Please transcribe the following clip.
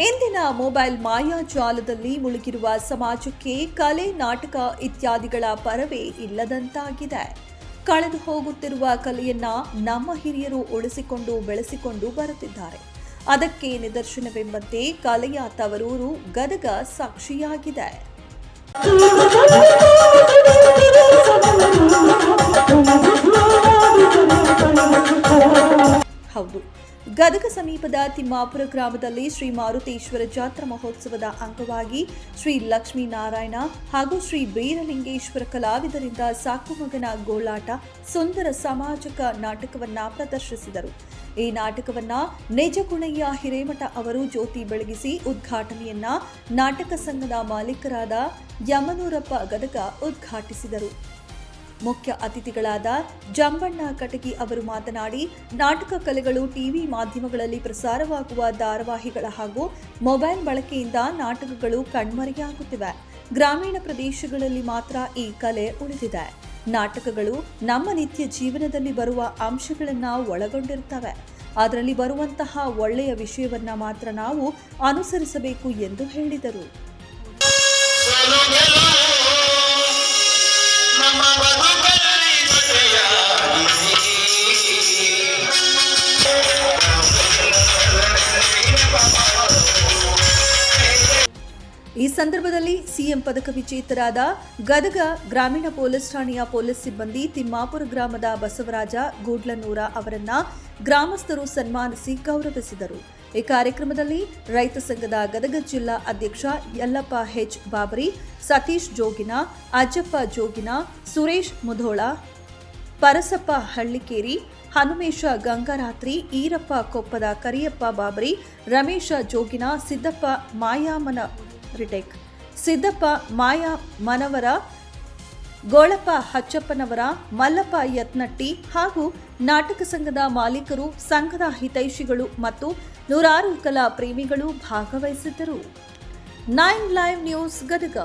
ಇಂದಿನ ಮೊಬೈಲ್ ಮಾಯಾಜಾಲದಲ್ಲಿ ಮುಳುಗಿರುವ ಸಮಾಜಕ್ಕೆ ಕಲೆ, ನಾಟಕ ಇತ್ಯಾದಿಗಳ ಪರವೇ ಇಲ್ಲದಂತಾಗಿದೆ. ಕಳೆದು ಹೋಗುತ್ತಿರುವ ಕಲೆಯನ್ನ ನಮ್ಮ ಹಿರಿಯರು ಉಳಿಸಿಕೊಂಡು ಬೆಳೆಸಿಕೊಂಡು ಬರುತ್ತಿದ್ದಾರೆ. ಅದಕ್ಕೆ ನಿದರ್ಶನವೆಂಬಂತೆ ಕಲೆಯ ತವರೂರು ಗದಗ ಸಾಕ್ಷಿಯಾಗಿದೆ. ಹೌದು. ಗದಗ ಸಮೀಪದ ತಿಮ್ಮಾಪುರ ಗ್ರಾಮದಲ್ಲಿ ಶ್ರೀ ಮಾರುತೇಶ್ವರ ಜಾತ್ರಾ ಮಹೋತ್ಸವದ ಅಂಗವಾಗಿ ಶ್ರೀ ಲಕ್ಷ್ಮೀನಾರಾಯಣ ಹಾಗೂ ಶ್ರೀ ಬೀರಲಿಂಗೇಶ್ವರ ಕಲಾವಿದರಿಂದ ಸಾಕು ಮಗನ ಗೋಳಾಟ ಸುಂದರ ಸಾಮಾಜಿಕ ನಾಟಕವನ್ನ ಪ್ರದರ್ಶಿಸಿದರು. ಈ ನಾಟಕವನ್ನ ನಿಜಗುಣಯ್ಯ ಹಿರೇಮಠ ಅವರು ಜ್ಯೋತಿ ಬೆಳಗಿಸಿ ಉದ್ಘಾಟನೆಯನ್ನ ನಾಟಕ ಸಂಘದ ಮಾಲೀಕರಾದ ಯಮನೂರಪ್ಪ ಗದಗ ಉದ್ಘಾಟಿಸಿದರು. ಮುಖ್ಯ ಅತಿಥಿಗಳಾದ ಜಂಬಣ್ಣ ಕಟಗಿ ಅವರು ಮಾತನಾಡಿ, ನಾಟಕ ಕಲೆಗಳು ಟಿವಿ ಮಾಧ್ಯಮಗಳಲ್ಲಿ ಪ್ರಸಾರವಾಗುವ ಧಾರಾವಾಹಿಗಳ ಹಾಗೂ ಮೊಬೈಲ್ ಬಳಕೆಯಿಂದ ನಾಟಕಗಳು ಕಣ್ಮರೆಯಾಗುತ್ತಿವೆ. ಗ್ರಾಮೀಣ ಪ್ರದೇಶಗಳಲ್ಲಿ ಮಾತ್ರ ಈ ಕಲೆ ಉಳಿದಿದೆ. ನಾಟಕಗಳು ನಮ್ಮ ನಿತ್ಯ ಜೀವನದಲ್ಲಿ ಬರುವ ಅಂಶಗಳನ್ನು ಒಳಗೊಂಡಿರುತ್ತವೆ. ಅದರಲ್ಲಿ ಬರುವಂತಹ ಒಳ್ಳೆಯ ವಿಷಯವನ್ನ ಮಾತ್ರ ನಾವು ಅನುಸರಿಸಬೇಕು ಎಂದು ಹೇಳಿದರು. ಈ ಸಂದರ್ಭದಲ್ಲಿ ಸಿಎಂ ಪದಕ ವಿಜೇತರಾದ ಗದಗ ಗ್ರಾಮೀಣ ಪೊಲೀಸ್ ಠಾಣೆಯ ಪೊಲೀಸ್ ಸಿಬ್ಬಂದಿ ತಿಮ್ಮಾಪುರ ಗ್ರಾಮದ ಬಸವರಾಜ ಗೂಡ್ಲನೂರ ಅವರನ್ನ ಗ್ರಾಮಸ್ಥರು ಸನ್ಮಾನಿಸಿ ಗೌರವಿಸಿದರು. ಈ ಕಾರ್ಯಕ್ರಮದಲ್ಲಿ ರೈತ ಸಂಘದ ಗದಗ ಜಿಲ್ಲಾ ಅಧ್ಯಕ್ಷ ಯಲ್ಲಪ್ಪ ಹೆಚ್ ಬಾಬರಿ, ಸತೀಶ್ ಜೋಗಿನ, ಅಜ್ಜಪ್ಪ ಜೋಗಿನ, ಸುರೇಶ್ ಮುಧೋಳ, ಪರಸಪ್ಪ ಹಳ್ಳಿಕೇರಿ, ಹನುಮೇಶ ಗಂಗಾರಾತ್ರಿ, ಈರಪ್ಪ ಕೊಪ್ಪದ ಕರಿಯಪ್ಪ ಬಾಬರಿ, ರಮೇಶ ಜೋಗಿನ, ಸಿದ್ದಪ್ಪ ಮಾಯಾಮನ ರಿಟೇಕ್ ಸಿದ್ದಪ್ಪ, ಮಾಯಾ ಮನವರ, ಗೋಳಪ್ಪ ಹಚ್ಚಪ್ಪನವರ, ಮಲ್ಲಪ್ಪ ಯತ್ನಟ್ಟಿ ಹಾಗೂ ನಾಟಕ ಸಂಘದ ಮಾಲೀಕರು, ಸಂಘದ ಹಿತೈಷಿಗಳು ಮತ್ತು ನೂರಾರು ಕಲಾ ಪ್ರೇಮಿಗಳು ಭಾಗವಹಿಸಿದ್ದರು. Nine live news Gadag.